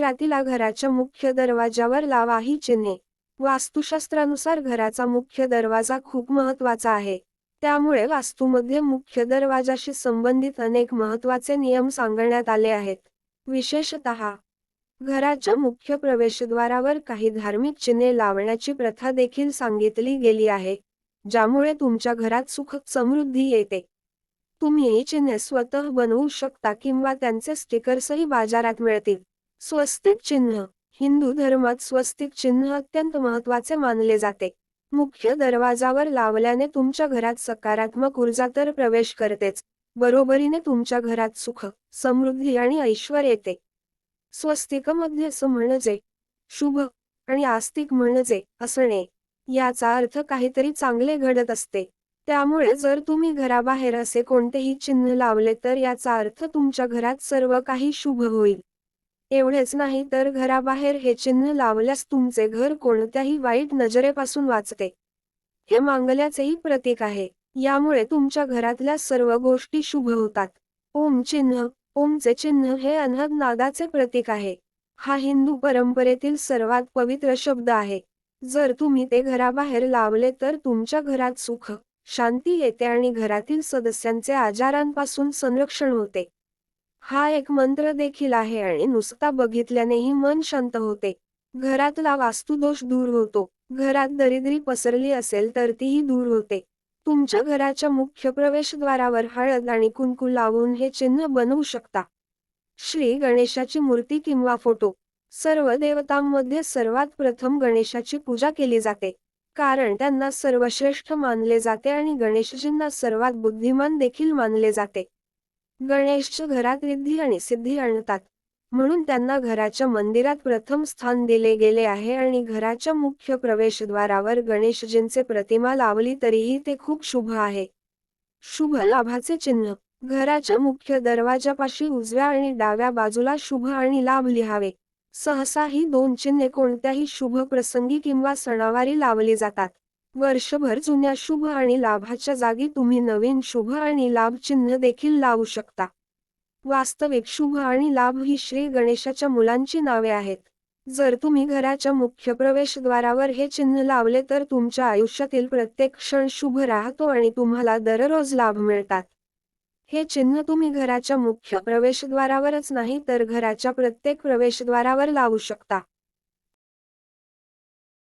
रात्रीला घराच्या मुख्य दरवाजावर लावा ही चिन्हे. वास्तुशास्त्रानुसार घराचा मुख्य दरवाजा खूप महत्त्वाचा आहे. त्यामुळे वास्तूमध्ये मुख्य दरवाजाशी संबंधित अनेक महत्त्वाचे नियम सांगण्यात आले आहेत. विशेषतः घराच्या मुख्य प्रवेशद्वारावर काही धार्मिक चिन्हे लावण्याची प्रथा देखील सांगितली गेली आहे ज्यामुळे तुमच्या घरात सुख समृद्धी येते. तुम्ही ही चिन्हे स्वतः बनवू शकता किंवा त्यांचे स्टिकर्सही बाजारात मिळतील. स्वस्तिक चिन्ह हिंदू धर्मात स्वस्तिक चिन्ह अत्यंत महत्त्वाचे मानले जाते. मुख्य दरवाजावर लावल्याने तुमच्या घरात सकारात्मक ऊर्जा तर प्रवेश करतेच. बरोबरीने तुमच्या घरात सुख समृद्धी आणि ऐश्वर येते. स्वस्तिकमध्ये असं म्हणजे शुभ आणि आस्तिक म्हणजे असणे. याचा अर्थ काहीतरी चांगले घडत असते. त्यामुळे जर तुम्ही घराबाहेर असे कोणतेही चिन्ह लावले तर याचा अर्थ तुमच्या घरात सर्व काही शुभ होईल. एवढेच नाही तर घराबाहेर हे चिन्ह लावल्यास तुमचे घर कोणत्याही वाईट नजरेपासून वाचते. हे मांगल्याचेही प्रतीक आहे. यामुळे तुमच्या घरातल्या सर्व गोष्टी शुभ होतात. ओम चिन्ह ओमचे चिन्ह हे अनहद नादाचे प्रतीक आहे. हा हिंदू परंपरेतील सर्वात पवित्र शब्द आहे. जर तुम्ही ते घराबाहेर लावले तर तुमच्या घरात सुख शांती येते आणि घरातील सदस्यांचे आजारांपासून संरक्षण होते. हा एक मंत्र देखील आहे आणि नुसता बघितल्यानेही मन शांत होते. घरातला वास्तुदोष दूर होतो. घरात दरिद्री पसरली असेल तर तीही दूर होते. तुमच्या घराच्या मुख्य प्रवेशद्वारावर हळद आणि कुंकू लावून हे चिन्ह बनवू शकता. श्री गणेशाची मूर्ती किंवा फोटो. सर्व देवतांमध्ये सर्वात प्रथम गणेशाची पूजा केली जाते. कारण त्यांना सर्वश्रेष्ठ मानले जाते आणि गणेशजींना सर्वात बुद्धिमान देखील मानले जाते. गणेश घरात रिद्धी आणि सिद्धी आणतात. म्हणून त्यांना घराच्या मंदिरात प्रथम स्थान दिले गेले आहे आणि घराच्या मुख्य प्रवेशद्वारावर गणेशजींचे प्रतिमा लावली तरीही ते खूप शुभ आहे. शुभ लाभाचे चिन्ह. घराच्या मुख्य दरवाजापाशी उजव्या आणि डाव्या बाजूला शुभ आणि लाभ लिहावे. सहसा ही दोन चिन्हे कोणत्याही शुभ प्रसंगी किंवा सणावारी लावली जातात. वर्षभर जुन्या शुभ आणि लाभाच्या जागी तुम्ही नवीन शुभ आणि लाभ चिन्ह देखील लावू शकता. वास्तविक शुभ आणि लाभ ही श्री गणेशाच्या मुलांची नावे आहेत. जर तुम्ही घराच्या मुख्य प्रवेशद्वारावर हे चिन्ह लावले तर तुमच्या आयुष्यातील प्रत्येक क्षण शुभ राहतो आणि तुम्हाला दररोज लाभ मिळतात. हे चिन्ह तुम्ही घराच्या मुख्य प्रवेशद्वारावरच नाही तर घराच्या प्रत्येक प्रवेशद्वारावर लावू शकता.